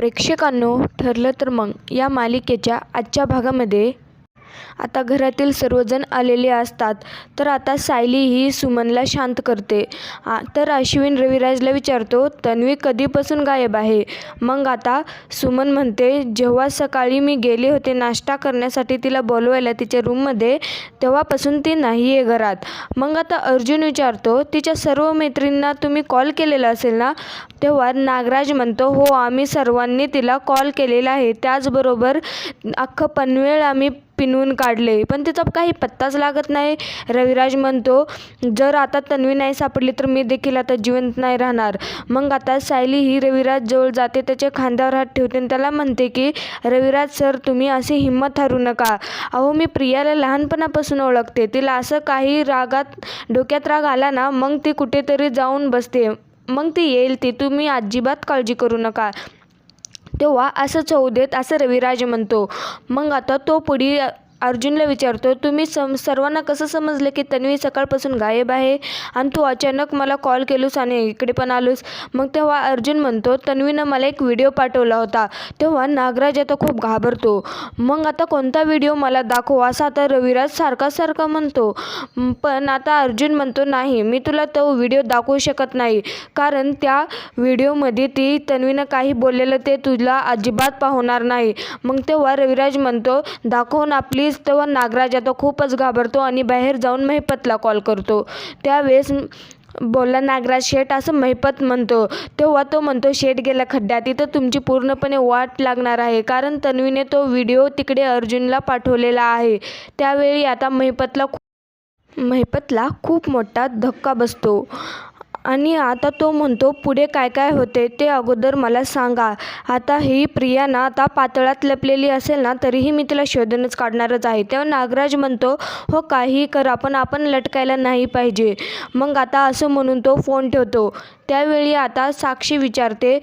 प्रेक्षकांनो ठरलं तर मग या मालिकेच्या आजच्या भागामध्ये आता घरातील सर्वजण आलेले असतात. तर आता सायली ही सुमनला शांत करते. आ तर अश्विन रविराजला विचारतो तन्वी कधीपासून गायब आहे? मग आता सुमन म्हणते जेव्हा सकाळी मी गेले होते नाश्ता करण्यासाठी तिला बोलवायला तिच्या रूममध्ये तेव्हापासून ती नाही आहे घरात. मग आता अर्जुन विचारतो तिच्या सर्व मैत्रींना तुम्ही कॉल केलेला असेल ना? तेव्हा नागराज म्हणतो हो आम्ही सर्वांनी तिला कॉल केलेला आहे. त्याचबरोबर अख्खं पनवेळ आम्ही पिनवून काढले. पण तिचा काही पत्ताच लागत नाही. रविराज म्हणतो जर आता तन्वी नाही सापडली तर मी देखील आता जिवंत नाही राहणार. मग आता सायली ही रविराज जवळ जाते त्याच्या खांद्यावर हात ठेवते आणि त्याला म्हणते की रविराज सर तुम्ही अशी हिंमत हरू नका. अहो मी प्रियाला लहानपणापासून ओळखते. तिला असं काही रागात डोक्यात राग आला ना मग ती कुठेतरी जाऊन बसते. मग ती येईल ती. तुम्ही अजिबात काळजी करू नका. तेव्हा असंच होऊ देत असं रविराज म्हणतो. मग आता तो पुढे अर्जुनला विचारतो तुम्ही सम सर्वांना कसं समजलं की तन्वी सकाळपासून गायब आहे आणि तू अचानक मला कॉल केलोस आणि इकडे पण आलोस? मग तेव्हा अर्जुन म्हणतो तन्वीनं मला एक व्हिडिओ पाठवला होता. तेव्हा नागराज आता खूप घाबरतो. मग आता कोणता व्हिडिओ मला दाखव असा आता रविराज सारखा सारखा म्हणतो. पण आता अर्जुन म्हणतो नाही मी तुला तो व्हिडिओ दाखवू शकत नाही. कारण त्या व्हिडिओमध्ये ती तन्वीनं काही बोललेलं ते तुला अजिबात पाहणार नाही. मग तेव्हा रविराज म्हणतो दाखवून आपली प्लीज तेव्हा नागराज आता खूपच घाबरतो आणि बाहेर जाऊन महिपतला कॉल करतो. त्यावेळेस बोलला नागराज शेठ असं महिपत म्हणतो. तेव्हा तो म्हणतो शेठ गेला खड्ड्यात. इथं तुमची पूर्णपणे वाट लागणार आहे. कारण तन्वीने तो व्हिडिओ तिकडे अर्जुनला पाठवलेला आहे. त्यावेळी आता महिपतला महिपतला खूप मोठा धक्का बसतो. आणि आता तो म्हणतो पुढे काय काय होते ते अगोदर मला सांगा. आता ही प्रिया ना आता पातळात लपलेली असेल ना तरीही मी तिला शोधूनच काढणारच आहे. तेव्हा नागराज म्हणतो हो काही करा पण आपण लटकायला नाही पाहिजे. मग आता असं म्हणून तो फोन ठेवतो. त्यावेळी आता साक्षी विचारते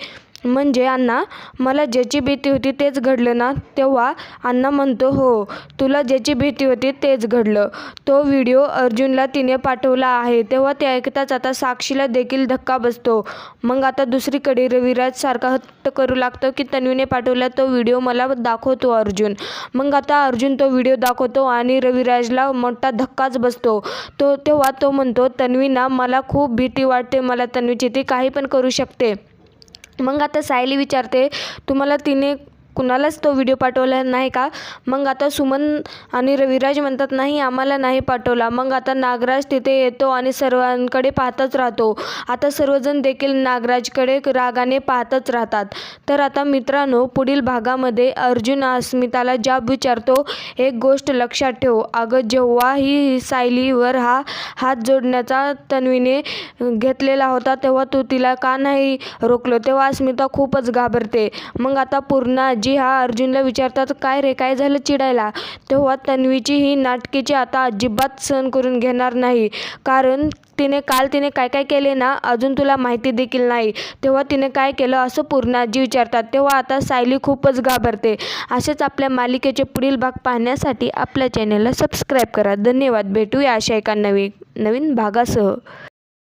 म्हणजे अण्णा मला ज्याची भीती होती तेच घडलं ना? तेव्हा अण्णा म्हणतो हो तुला ज्याची भीती होती तेच घडलं. तो व्हिडिओ अर्जुनला तिने पाठवला आहे. तेव्हा ते ऐकताच आता साक्षीला देखील धक्का बसतो. मग आता दुसरीकडे रविराज सारखा हट्ट करू लागतो की तन्वीने पाठवला तो व्हिडिओ मला दाखवतो अर्जुन. मग आता अर्जुन तो व्हिडिओ दाखवतो आणि रविराजला मोठा धक्काच बसतो. तो तेव्हा तो म्हणतो तन्वीना मला खूप भीती वाटते. मला तन्वीची ती काही पण करू शकते. मग आता सायली विचारते तुम्हाला तिने कुणालाच तो व्हिडिओ पाठवला नाही का? मग आता सुमन आणि रविराज म्हणतात नाही आम्हाला नाही पाठवला. मग आता नागराज तिथे येतो आणि सर्वांकडे पाहतच राहतो. आता सर्वजण देखील नागराजकडे रागाने पाहतच राहतात. तर आता मित्रांनो पुढील भागामध्ये अर्जुन अस्मिताला जाब विचारतो. एक गोष्ट लक्षात ठेव. अगं जेव्हा ही सायलीवर हा हात जोडण्याचा तन्वीने घेतलेला होता तेव्हा तू तिला का नाही रोखलो? तेव्हा अस्मिता खूपच घाबरते. मग आता पूर्ण जी हा अर्जुनला विचारतात काय रे काय झालं चिडायला? तेव्हा तन्वीची ही नाटकीची आता अजिबात सहन करून घेणार नाही. कारण तिने काल तिने काय काय केले ना अजून तुला माहिती देखील नाही. तेव्हा तिने काय केलं असं पूर्णाजी विचारतात. तेव्हा आता सायली खूपच घाबरते. असेच आपल्या मालिकेचे पुढील भाग पाहण्यासाठी आपल्या चॅनलला सबस्क्राईब करा. धन्यवाद. भेटूया अशा एका नवीन नवीन भागासह.